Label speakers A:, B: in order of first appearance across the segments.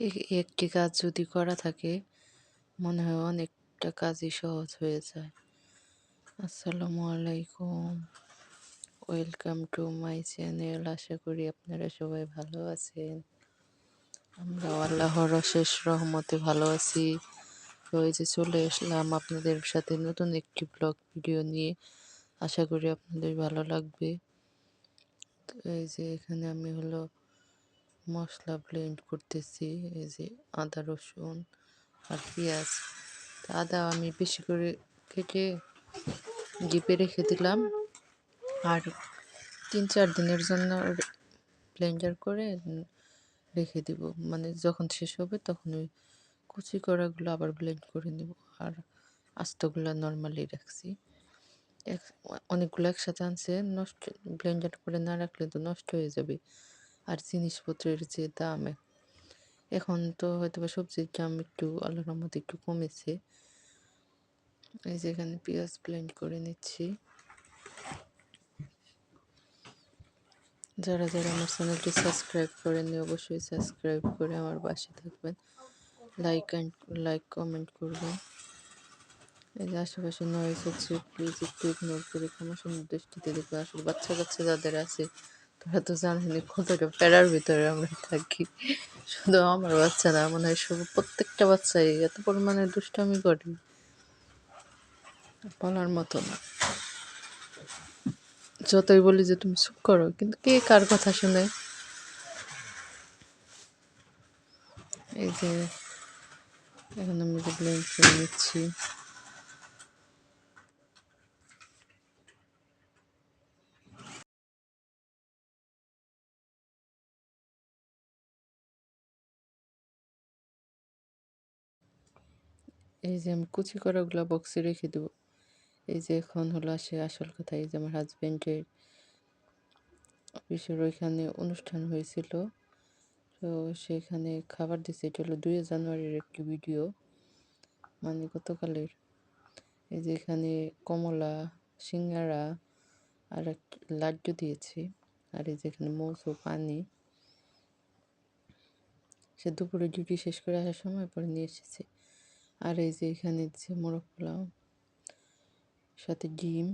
A: একটি কাজ যদি করা থাকে, মনে হয় অনেকটা কাজই সহজ হয়ে যায়। আসসালামু আলাইকুম। Welcome to my channel. আশা করি আপনারা সবাই ভালো আছেন। আমরা আল্লাহর অশেষ রহমতে ভালো আছি। তো যে চলে আসলাম আপনাদের সাথে নতুন একটি ব্লগ ভিডিও নিয়ে। আশা করি আপনাদের ভালো লাগবে। তো এই যে এখানে আমি হলো মশলা ব্লেন্ড করতেছি, এই যে আদা, রসুন আর পেঁয়াজ। আদা আমি বেশি করে কেটে ডিপে রেখে দিলাম। আর তিন চার দিনের জন্য ব্লেন্ডার করে রেখে দিব। মানে যখন শেষ হবে তখন ওই কুচি করাগুলো আবার ব্লেন্ড করে নেব। আর আস্তগুলো নর্মালি রাখছি। এক, অনেকগুলো একসাথে আনছে, নষ্ট ব্লেন্ডার করে না রাখলে তো নষ্ট হয়ে যাবে। আর জিনিসপত্রের যে দাম এখন তো হয়তো বা সবজির দাম একটু আল্লাহর রহমতে একটু কমেছে। এই যে এখানে পেঁয়াজ ব্লেন্ড করে নিচ্ছি। যারা যারা আমার চ্যানেলটি সাবস্ক্রাইব করেননি, অবশ্যই সাবস্ক্রাইব করে আমার পাশে থাকবেন। লাইক অ্যান্ড লাইক কমেন্ট করবেন। এই যে আশেপাশে নয়েজ হচ্ছে প্লিজ একটু ইগনোর করে ক্ষমা সুন্দর দৃষ্টিতে দেখবে আসলে বাচ্চা কাচ্চা যাদের আছে তারা তো জানেনি কতটা প্যারার ভিতরে আমরা থাকি। শুধু আমার বাচ্চা না, মনে হয় সব প্রত্যেকটা বাচ্চাই এত পরিমাণে দুষ্টামি করে। বলার মতো না। যতই বলি যে তুমি চুপ করো, কিন্তু কে কার কথা শুনে? এই যে, এখন আমি নিচ্ছি। এই যে আমি কুচি করাগুলো বক্সে রেখে দেবো। এই যে এখন হলো আসে আসল কথা, এই যে আমার হাজব্যান্ডের অফিসের ওইখানে অনুষ্ঠান হয়েছিল। তো সেখানে খাবার দিছে, এটা হলো দুই জানুয়ারির একটি ভিডিও মানে গতকালের। এই যে এখানে কমলা, সিঙ্গারা আর এক লাড্ডু দিয়েছে। আর এই যে এখানে মৌসু পানি। সে দুপুরে ডিউটি শেষ করে আসার সময় পরে নিয়ে এসেছে। আর এই যে এখানে দিচ্ছে মোরগ পোলাও, সাথে ডিম।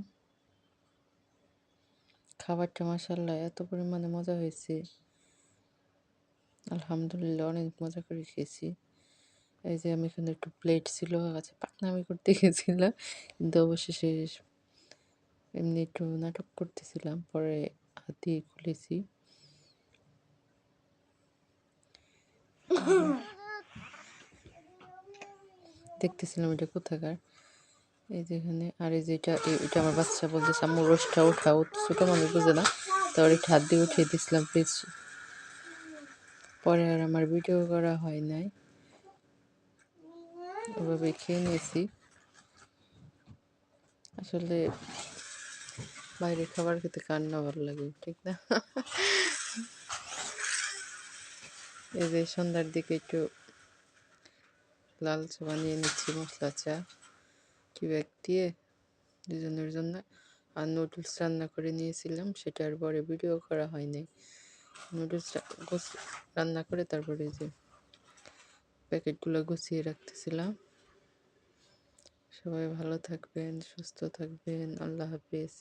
A: খাবারটা মাসাল্লাহ এত পরিমাণে মজা হয়েছে। আলহামদুলিল্লাহ অনেক মজা করে খেয়েছি। এই যে আমি এখানে একটু প্লেট ছিল আচ্ছা পাকনামি করতে গেছিলাম, কিন্তু অবশেষে এমনি একটু নাটক করতেছিলাম, পরে হাতি খুলেছি। দেখতেছিলাম এটা কোথাকার। এই যে এখানে, আর এই যে এটা এটা আমার বাচ্চা বলতেছে, আম্মু রোজটা উঠাও। ছোটো মানুষ বুঝে না। তারপর একটু হাত দিয়ে উঠিয়ে দিয়েছিলাম প্লিজ পরে আর আমার ভিডিও করা হয় নাই। ওভাবে খেয়ে নিয়েছি। আসলে বাইরে খাবার খেতে কার না ভালো লাগে, ঠিক না? এই যে সন্ধ্যার দিকে একটু লাল চা বানিয়ে নিচ্ছি মশলা, চা। কিউবেক দিয়ে দুজনের জন্য। আর নুডলস রান্না করে নিয়েছিলাম সেটার পরে ভিডিও করা হয়নি। নুডলস রান্না করে তারপরে যে প্যাকেটগুলো গুছিয়ে রাখতেছিলাম। সবাই ভালো থাকবেন, সুস্থ থাকবেন, আল্লাহ হাফিজ।